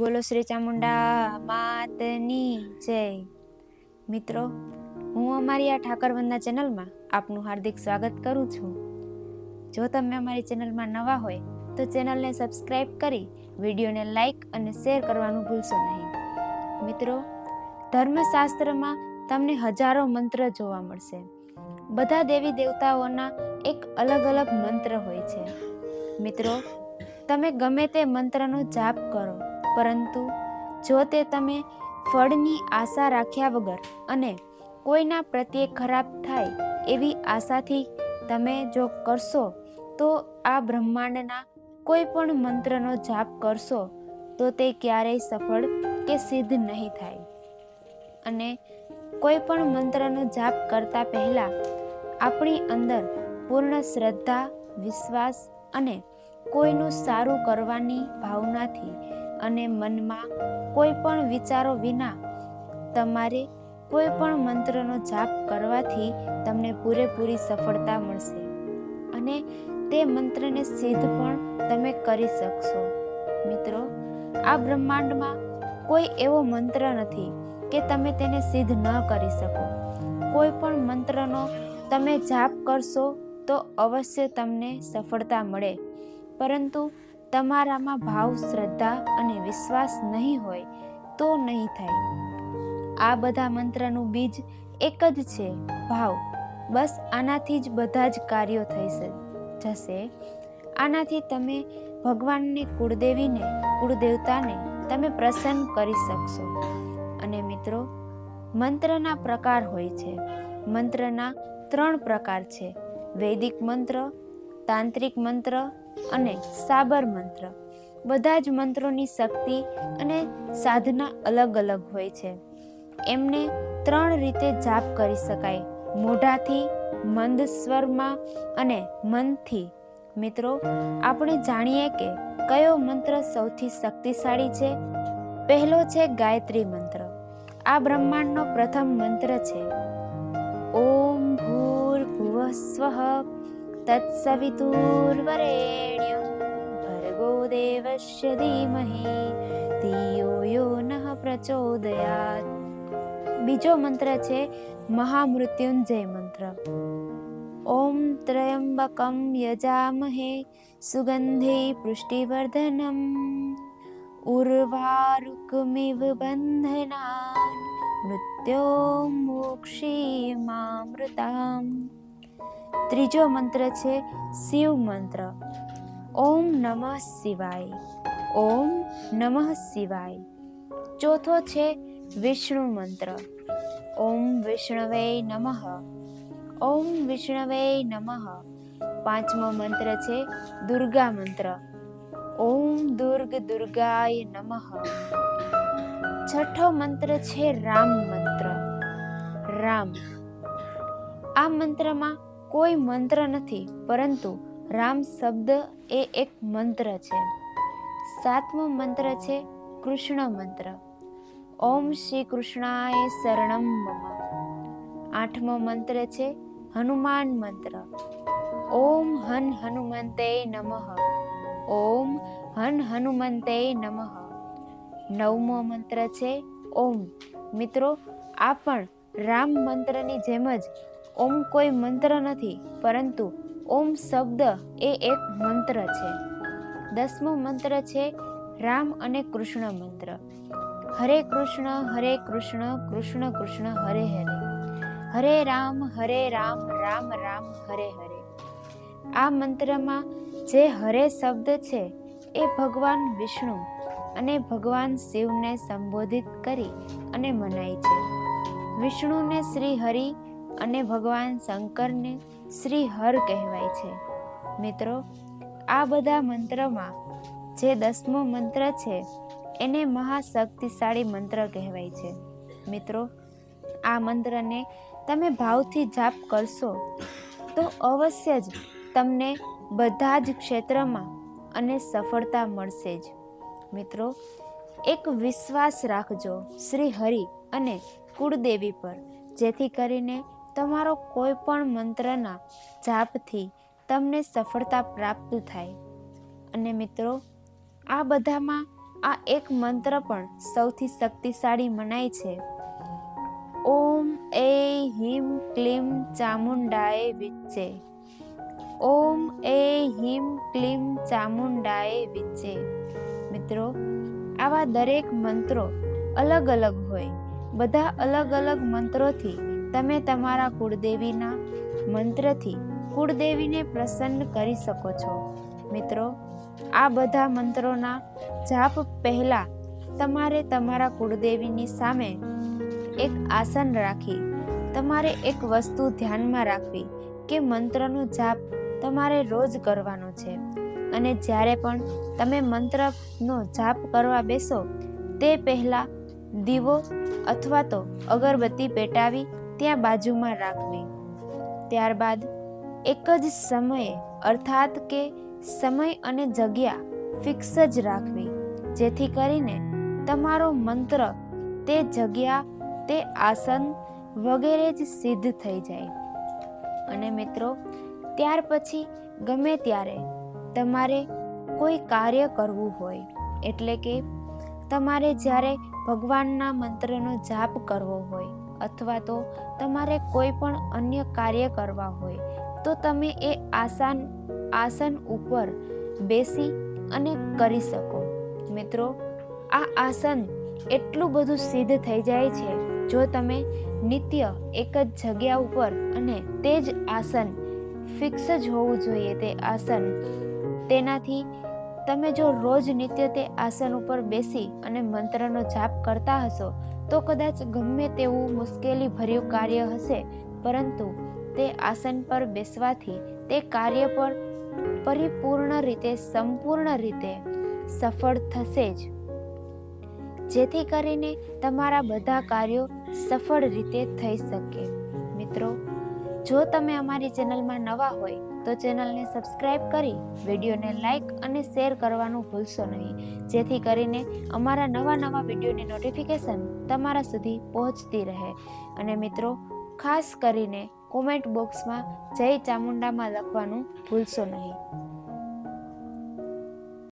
બોલો શ્રી ચામુંડા માતની જય. મિત્રો હું અમારી આ ઠાકર વંદના ચેનલમાં આપનું હાર્દિક સ્વાગત કરું છું. જો તમે અમારી ચેનલમાં નવા હોય તો ચેનલને સબસ્ક્રાઇબ કરી વિડીયોને લાઈક અને શેર કરવાનું ભૂલશો નહીં. મિત્રો ધર્મશાસ્ત્રમાં તમને હજારો મંત્ર જોવા મળશે. બધા દેવી દેવતાઓના એક અલગ અલગ મંત્ર હોય છે. મિત્રો તમે ગમે તે મંત્રનો જાપ કરો. પરંતુ જો તે તમે ફળની આશા રાખ્યા વગર અને કોઈના પ્રત્યે ખરાબ થાય એવી આશાથી તમે જો કરશો, તો આ બ્રહ્માંડના કોઈ પણ મંત્રનો જાપ કરશો, તો તે ક્યારેય સફળ કે સિદ્ધ નહીં થાય. અને કોઈ પણ મંત્રનો જાપ કરતા પહેલા આપણી અંદર પૂર્ણ શ્રદ્ધા, વિશ્વાસ અને કોઈનું સારું કરવાની ભાવનાથી અને મનમાં કોઈ પણ વિચારો વિના તમારે કોઈ પણ મંત્રનો જાપ કરવાથી તમને પૂરેપૂરી સફળતા મળશે. અને તે મંત્રને સિદ્ધ પણ તમે કરી શકશો. મિત્રો, આ બ્રહ્માંડમાં કોઈ એવો મંત્ર નથી કે તમે તેને સિદ્ધ ન કરી શકો. કોઈ પણ મંત્રનો તમે જાપ કરશો તો અવશ્ય તમને સફળતા મળે. પરંતુ તમારામાં ભાવ, શ્રદ્ધા અને વિશ્વાસ નહીં હોય તો નહીં થાય. આ બધા મંત્રનું બીજ એક જ છે, ભાવ. બસ આનાથી જ બધા જ કાર્યો થઈ જશે. આનાથી તમે ભગવાનને, કુળદેવીને, કુળદેવતાને તમે પ્રસન્ન કરી શકશો. અને મિત્રો, મંત્રના પ્રકાર હોય છે. મંત્રના ત્રણ પ્રકાર છે. વૈદિક મંત્ર તાંત્રિક મંત્ર અને સાબર મંત્ર. બધા જ મંત્રોની શક્તિ અને સાધના અલગ અલગ હોય છે. એમને ત્રણ રીતે જાપ કરી શકાય. મોઢાથી, મંદ સ્વરમાં અને મનથી. મિત્રો, આપણે જાણીએ કે કયો મંત્ર સૌથી શક્તિશાળી છે? પહેલો છે ગાયત્રી મંત્ર. આ બ્રહ્માંડનો પ્રથમ મંત્ર છે. ઓમ ભૂર્ભુવઃ સ્વઃ તત્સવિતુર્વરેણ્યં ભર્ગો દેવસ્ય ધીમહિ ધિયો યો નઃ પ્રચોદયાત બીજો મંત્ર છે મહામૃત્યુંજય મંત્ર ઓમ ત્રયંબકમ યજામહે સુગંધે પુષ્ટિવર્ધનમ ઉર્વારુકમિવ બંધનાન મૃત્યો મોક્ષીમામૃતામ ત્રીજો મંત્ર છે શિવ મંત્ર. ઓમ નમઃ શિવાય. ઓમ નમઃ શિવાય. ચોથો છે વિષ્ણુ મંત્ર. ઓમ વિષ્ણવે નમઃ. ઓમ વિષ્ણવે નમઃ. પાંચમો મંત્ર છે દુર્ગા મંત્ર. ઓમ દુર્ગ દુર્ગાય નમઃ. છઠ્ઠો મંત્ર છે રામ મંત્ર. રામ. આ મંત્રમાં કોઈ મંત્ર નથી, પરંતુ રામ શબ્દ એ એક મંત્ર છે. સાતમો મંત્ર છે કૃષ્ણ મંત્ર. ઓમ શ્રી કૃષ્ણાય શરણમ મમ. આઠમો મંત્ર છે હનુમાન મંત્ર. ઓમ હન હનુમંતે નમઃ. ઓમ હન હનુમંતે નમઃ. નવમો મંત્ર છે ઓમ. મિત્રો, આ પણ રામ મંત્રની જેમ જ ઓમ કોઈ મંત્ર નથી, પરંતુ ઓમ શબ્દ એ એક મંત્ર છે. દસમો મંત્ર છે રામ અને કૃષ્ણ મંત્ર. હરે કૃષ્ણ હરે કૃષ્ણ કૃષ્ણ કૃષ્ણ, હરે હરે. હરે રામ હરે રામ રામ રામ, હરે હરે. આ મંત્રમાં જે હરે શબ્દ છે એ ભગવાન વિષ્ણુ અને ભગવાન શિવને સંબોધિત કરી અને મનાય છે. વિષ્ણુને શ્રી હરિ અને ભગવાન શંકરને શ્રી હર કહેવાય છે. મિત્રો, આ બધા મંત્રમાં જે દસમો મંત્ર છે, એને મહાશક્તિશાળી મંત્ર કહેવાય છે. મિત્રો, આ મંત્રને તમે ભાવથી જાપ કરશો, તો અવશ્ય જ તમને બધા જ ક્ષેત્રમાં અને સફળતા મળશે જ. મિત્રો, એક વિશ્વાસ રાખજો શ્રી હરિ અને કુળદેવી પર, જેથી કરીને તમારો કોઈ પણ મંત્રના જાપથી તમને સફળતા પ્રાપ્ત થાય. અને મિત્રો, આ બધામાં આ એક મંત્ર પણ સૌથી શક્તિશાળી મનાય છે. ઓમ એ હિમ ક્લીમ ચામુંડાએ વિચ્ચે ઓમ એ હિમ ક્લીમ ચામુંડાએ વિચ્ચે મિત્રો, આવા દરેક મંત્રો અલગ અલગ હોય. બધા અલગ અલગ મંત્રોથી તમે તમારા કુળદેવીના મંત્રથી કુળદેવીને પ્રસન્ન કરી શકો છો. મિત્રો, આ બધા મંત્રોના જાપ પહેલાં તમારે તમારા કુળદેવીની સામે એક આસન રાખી, તમારે એક વસ્તુ ધ્યાનમાં રાખવી કે મંત્રનો જાપ તમારે રોજ કરવાનો છે. અને જ્યારે પણ તમે મંત્રનો જાપ કરવા બેસો, તે પહેલાં દીવો અથવા તો અગરબત્તી પેટાવી ત્યાં બાજુમાં રાખવી. ત્યારબાદ એક જ સમયે, અર્થાત કે સમય અને જગ્યા ફિક્સ જ રાખવી. જેથી કરીને તમારો મંત્ર, તે જગ્યા, તે આસન વગેરે જ સિદ્ધ થઈ જાય. અને મિત્રો, ત્યાર પછી ગમે ત્યારે તમારે કોઈ કાર્ય કરવું હોય, એટલે કે તમારે જ્યારે ભગવાનના મંત્રનો જાપ કરવો હોય અથવા તો તમારે કોઈ પણ અન્ય કાર્ય કરવા હોય, તો તમે એ આસન આસન ઉપર બેસી અને કરી શકો. મિત્રો, આ આસન એટલું બધું સિદ્ધ થઈ જાય છે, જો તમે નિત્ય એક જ જગ્યા ઉપર અને તે જ આસન ફિક્સ જ હોવું જોઈએ. તે આસન તેનાથી તમે જો રોજ નિત્ય તે આસન ઉપર બેસી અને મંત્રનો જાપ કરતા હશો, તો કદાચ ગમે તેવું મુશ્કેલી ભર્યું કાર્ય હશે. પરંતુ તે આસન પર બેસવાથી તે કાર્ય પર પરિપૂર્ણ રીતે, સંપૂર્ણ રીતે સફળ થશે જ. જેથી કરીને તમારા બધા કાર્યો સફળ રીતે થઈ શકે. મિત્રો, જો તમે અમારી ચેનલમાં નવા હોય તો ચેનલને સબસ્ક્રાઇબ કરી વિડીયોને લાઇક અને શેર કરવાનું ભૂલશો નહીં. જેથી કરીને અમારા નવા નવા વિડીયોની નોટિફિકેશન તમારા સુધી પહોંચતી રહે. અને મિત્રો, ખાસ કરીને કોમેન્ટ બોક્સમાં જય ચામુંડામાં લખવાનું ભૂલશો નહીં.